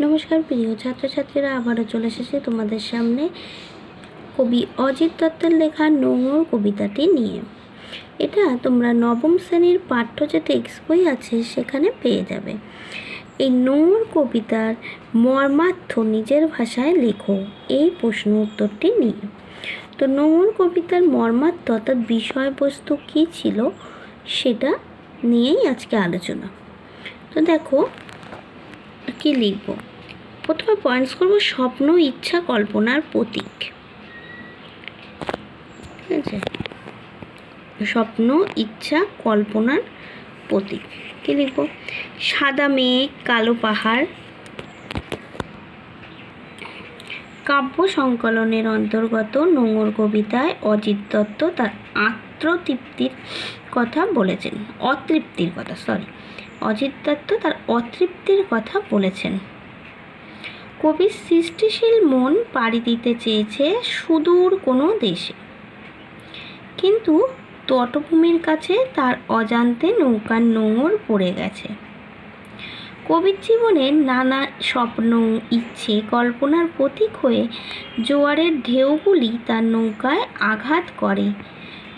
নমস্কার, প্রিয় ছাত্রছাত্রীরা, আবারও চলে এসেছে তোমাদের সামনে কবি অজিত দত্তের লেখা নোংর কবিতাটি নিয়ে। এটা তোমরা নবম শ্রেণির পাঠ্য যে টেক্সট বই আছে, সেখানে পেয়ে যাবে। এই নোংর কবিতার মর্মার্থ নিজের ভাষায় লেখো, এই প্রশ্ন উত্তরটি নিয়ে। তো নোংর কবিতার মর্মার্থ অর্থাৎ বিষয়বস্তু কী ছিল, সেটা নিয়েই আজকে আলোচনা। তো দেখো কি লিখব? প্রথমে পয়েন্টস করব স্বপ্ন, ইচ্ছা, কল্পনার প্রতীক। ঠিক আছে? স্বপ্ন, ইচ্ছা, কল্পনার প্রতীক। কি লিখব? সাদা মেঘ, কালো পাহাড় কাব্য সংকলনের অন্তর্গত নোংর কবিতায় অজিত দত্ত তার আত্মতৃপ্তির কথা বলেছেন। অতৃপ্তির কথা সরি অজিত দত্ত তার অতৃপ্তির কথা বলেছেন। কবি সৃষ্টিশীল মন পাড়ি দিতে চেয়েছে সুদূর কোনো দেশে। কিন্তু তটভূমির কাছে তার অজান্তে নৌকার নোঙর পড়ে গেছে। কবির জীবনের নানা স্বপ্ন, ইচ্ছে, কল্পনার প্রতীক হয়ে জোয়ারের ঢেউগুলি তার নৌকায় আঘাত করে,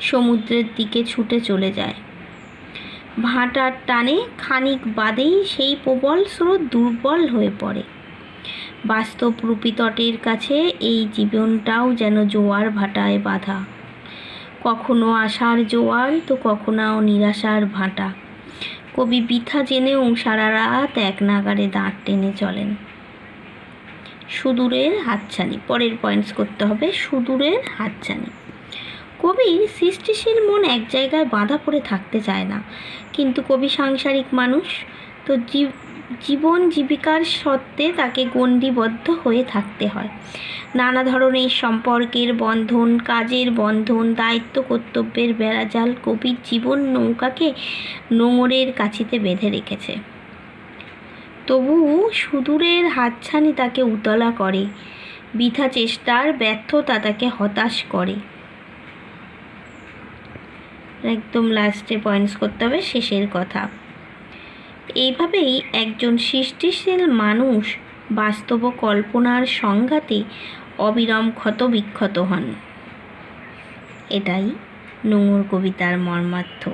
সমুদ্রের দিকে ছুটে চলে যায়। ভাটার টানে খানিক বাদেই সেই প্রবল স্রোত দুর্বল হয়ে পড়ে। বাস্তব রূপী তটের কাছে এই জীবনটাও যেন জোয়ার ভাটায় বাঁধা। কখনো আশার জোয়ার তো কখনো নিরাশার ভাটা। কবি বৃথা জেনেও সারা রাত এক নাগারে দাঁত টেনে চলেন। সুদূরের হাতছানি, পরের পয়েন্টস করতে হবে সুদূরের হাতছানি। কবির সৃষ্টিশীল মন এক জায়গায় বাঁধা পড়ে থাকতে চায় না, কিন্তু কবি সাংসারিক মানুষ তো জীবন জীবিকার সত্ত্বে তাকে গণ্ডিবদ্ধ হয়ে থাকতে হয়। নানা ধরনের সম্পর্কের বন্ধন, কাজের বন্ধন, দায়িত্ব, কর্তব্যের বেড়াজাল কবির জীবন নৌকাকে নোঙরের কাছিতে বেঁধে রেখেছে। তবু সুদূরের হাতছানি তাকে উতলা করে, বৃথা চেষ্টার ব্যর্থতা তাকে হতাশ করে। একদম লাস্টে পয়েন্টস করতে হবে, শেষের কথা। এইভাবেই একজন সৃষ্টিশীল মানুষ বাস্তব কল্পনার সংঘাতে অবিরম ক্ষত বিক্ষত হন। এটাই নোংর কবিতার মর্মার্থ।